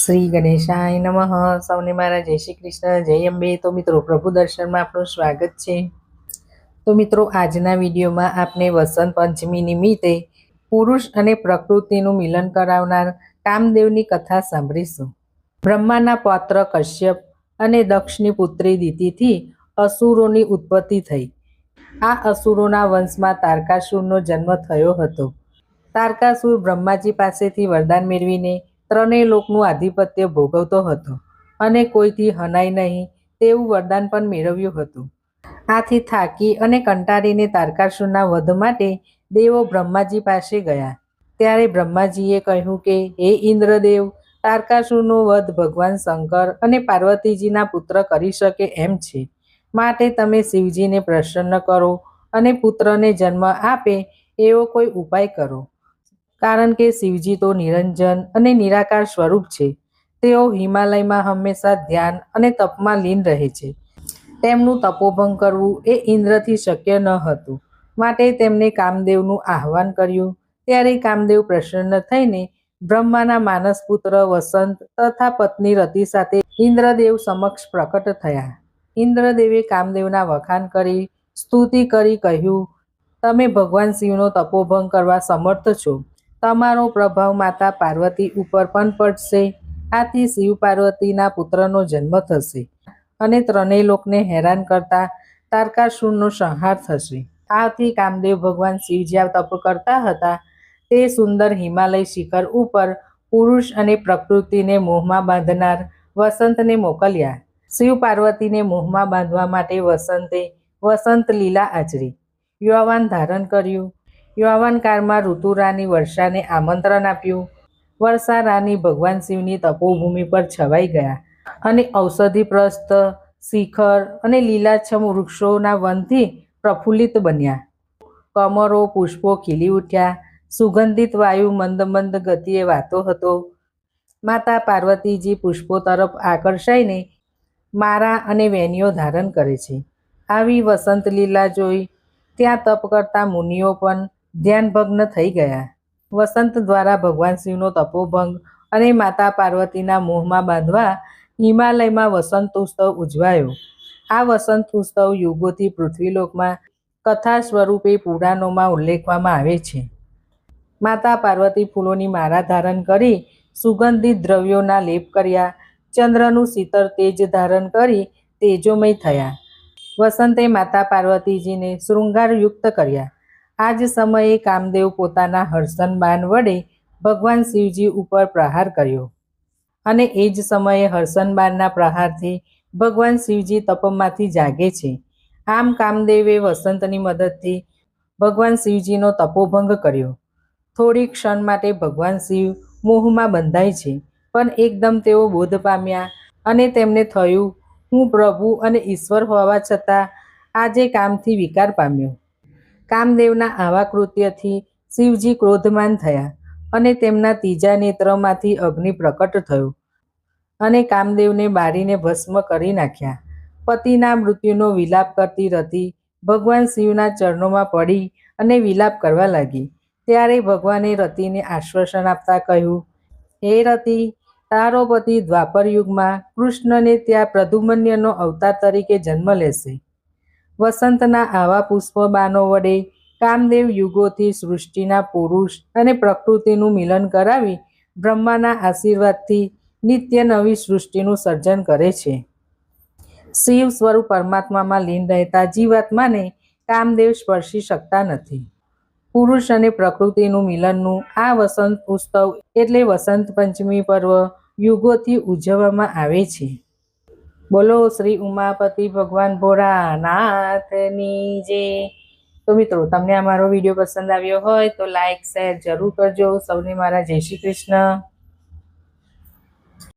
શ્રી ગણેશાય નમઃ. સૌને મારા જય શ્રી કૃષ્ણ, જય અંબે. તો મિત્રો, પ્રભુ દર્શનમાં આપનું સ્વાગત છે. તો મિત્રો, આજના વિડીયોમાં આપણે વસંત પંચમી નિમિત્તે પુરુષ અને પ્રકૃતિનું મિલન કરાવનાર કામદેવની કથા સાંભળીશું. બ્રહ્માના પૌત્ર કશ્યપ અને દક્ષની પુત્રી દિતિથી અસુરોની ઉત્પત્તિ થઈ. આ અસુરોના વંશમાં તારકાસુરનો જન્મ થયો હતો. તારકાસુર બ્રહ્માજી પાસેથી વરદાન મેળવીને ત્રણેય લોકનું આધિપત્ય ભોગવતો હતો અને કોઈથી હનાય નહીં તેવું વરદાન પણ મેળવ્યું હતું. આથી થાકી અને કંટાળીને તારકાસુરના વધ માટે દેવો બ્રહ્માજી પાસે ગયા. ત્યારે બ્રહ્માજીએ કહ્યું કે, હે ઇન્દ્રદેવ, તારકાસુરનો વધ ભગવાન શંકર અને પાર્વતીજીના પુત્ર કરી શકે એમ છે. માટે તમે શિવજીને પ્રસન્ન કરો અને પુત્રને જન્મ આપે એવો કોઈ ઉપાય કરો. કારણ કે શિવજી તો નિરંજન અને નિરાકાર સ્વરૂપ છે. તેઓ હિમાલયમાં હંમેશા ધ્યાન અને તપમાં લીન રહે છે. તેમનું તપોભંગ કરવું એ ઇન્દ્રથી શક્ય ન હતું. માટે તેમણે કામદેવનું આહવાન કર્યું. ત્યારે કામદેવ પ્રસન્ન થઈને બ્રહ્માના માનસ પુત્ર વસંત તથા પત્ની રતિ સાથે ઇન્દ્રદેવ સમક્ષ પ્રકટ થયા. ઇન્દ્રદેવે કામદેવના વખાણ કરી, સ્તુતિ કરી કહ્યું, તમે ભગવાન શિવનો તપોભંગ કરવા સમર્થ છો. તમારો પ્રભાવ માતા પાર્વતી ઉપર પણ પડશે. આથી શિવ પાર્વતીના પુત્રનો જન્મ થશે અને ત્રણેય લોકને હેરાન કરતા તારકાસુરનો સંહાર થશે. આથી કામદેવ ભગવાન શિવ જ્યાં તપ કરતા હતા. તે સુંદર હિમાલય શિખર ઉપર પુરુષ અને પ્રકૃતિને મોહમાં બાંધનાર વસંતને મોકલ્યા. શિવ પાર્વતીને મોહમાં બાંધવા માટે વસંતે વસંત લીલા આચરી. યુવાન ધારણ કર્યું યૌવાન કાળમાં ઋતુરાની વર્ષાને આમંત્રણ આપ્યું. વર્ષા રાની ભગવાન શિવની તપોભૂમિ પર છવાઈ ગયા અને ઔષધિપ્રસ્ત શિખર અને લીલાછમ વૃક્ષોના વનથી પ્રફુલ્લિત બન્યા. કમરો, પુષ્પો ખીલી ઉઠ્યા. સુગંધિત વાયુ મંદ મંદ ગતિએ વાતો હતો. માતા પાર્વતીજી પુષ્પો તરફ આકર્ષાઈને મારા અને વેનીઓ ધારણ કરે છે. આવી વસંત લીલા જોઈ ત્યાં તપ કરતા મુનિઓ પણ ધ્યાનભગ્ન થઈ ગયા. વસંત દ્વારા ભગવાન શિવનો તપોભંગ અને માતા પાર્વતીના મોહમાં બાંધવા હિમાલયમાં વસંત ઉત્સવ ઉજવાયો. આ વસંત ઉત્સવ યુગોથી પૃથ્વીલોકમાં કથા સ્વરૂપે પુરાણોમાં ઉલ્લેખવામાં આવે છે. માતા પાર્વતી ફૂલોની માળા ધારણ કરી સુગંધિત દ્રવ્યોના લેપ કર્યા. ચંદ્રનું શીતળ તેજ ધારણ કરી તેજોમય થયા. વસંતે માતા પાર્વતીજીને શૃંગારયુક્ત કર્યા. આ જ સમયે કામદેવ પોતાના હર્ષન બાણ વડે ભગવાન શિવજી ઉપર પ્રહાર કર્યો. અને એ જ સમયે હર્ષન બાણના પ્રહારથી ભગવાન શિવજી તપમાંથી જાગે છે. આમ કામદેવે વસંતની મદદથી ભગવાન શિવજીનો તપોભંગ કર્યો. થોડી ક્ષણ માટે ભગવાન શિવ મોહમાં બંધાય છે, પણ એકદમ તેઓ બોધ પામ્યા અને તેમને થયું, હું પ્રભુ અને ઈશ્વર હોવા છતાં આજે કામથી વિકાર પામ્યો. કામદેવના આવા કૃત્યથી શિવજી ક્રોધમાન થયા અને તેમના ત્રીજા નેત્રમાંથી અગ્નિ પ્રકટ થયો. અને કામદેવને બારીને ભસ્મ કરી નાખ્યા. પતિના મૃત્યુનો વિલાપ કરતી રતિ ભગવાન શિવના ચરણોમાં પડી અને વિલાપ કરવા લાગી. ત્યારે ભગવાને રતિને આશ્વાસન આપતા કહ્યું, હે રતિ, તારો પતિ દ્વાપર યુગમાં કૃષ્ણને ત્યાં પ્રદુમન્યનો અવતાર તરીકે જન્મ લેશે. વસંતના આવા પુષ્પબાનો વડે કામદેવ યુગોથી સૃષ્ટિના પુરુષ અને પ્રકૃતિનું મિલન કરાવી બ્રહ્માના આશીર્વાદથી નિત્ય નવી સૃષ્ટિનું સર્જન કરે છે. શિવ સ્વરૂપ પરમાત્મામાં લીન રહેતા જીવાત્માને કામદેવ સ્પર્શી શકતા નથી. પુરુષ અને પ્રકૃતિનું મિલનનું આ વસંત ઉત્સવ એટલે વસંત પંચમી પર્વ યુગોથી ઉજવવામાં આવે છે. બોલો શ્રી ઉમાપતિ ભગવાન ભોળાનાથની જે. તો મિત્રો, તમને અમારો વીડિયો પસંદ આવ્યો હોય તો લાઈક શેર જરૂર કરજો. સૌને મારા જય શ્રી કૃષ્ણ.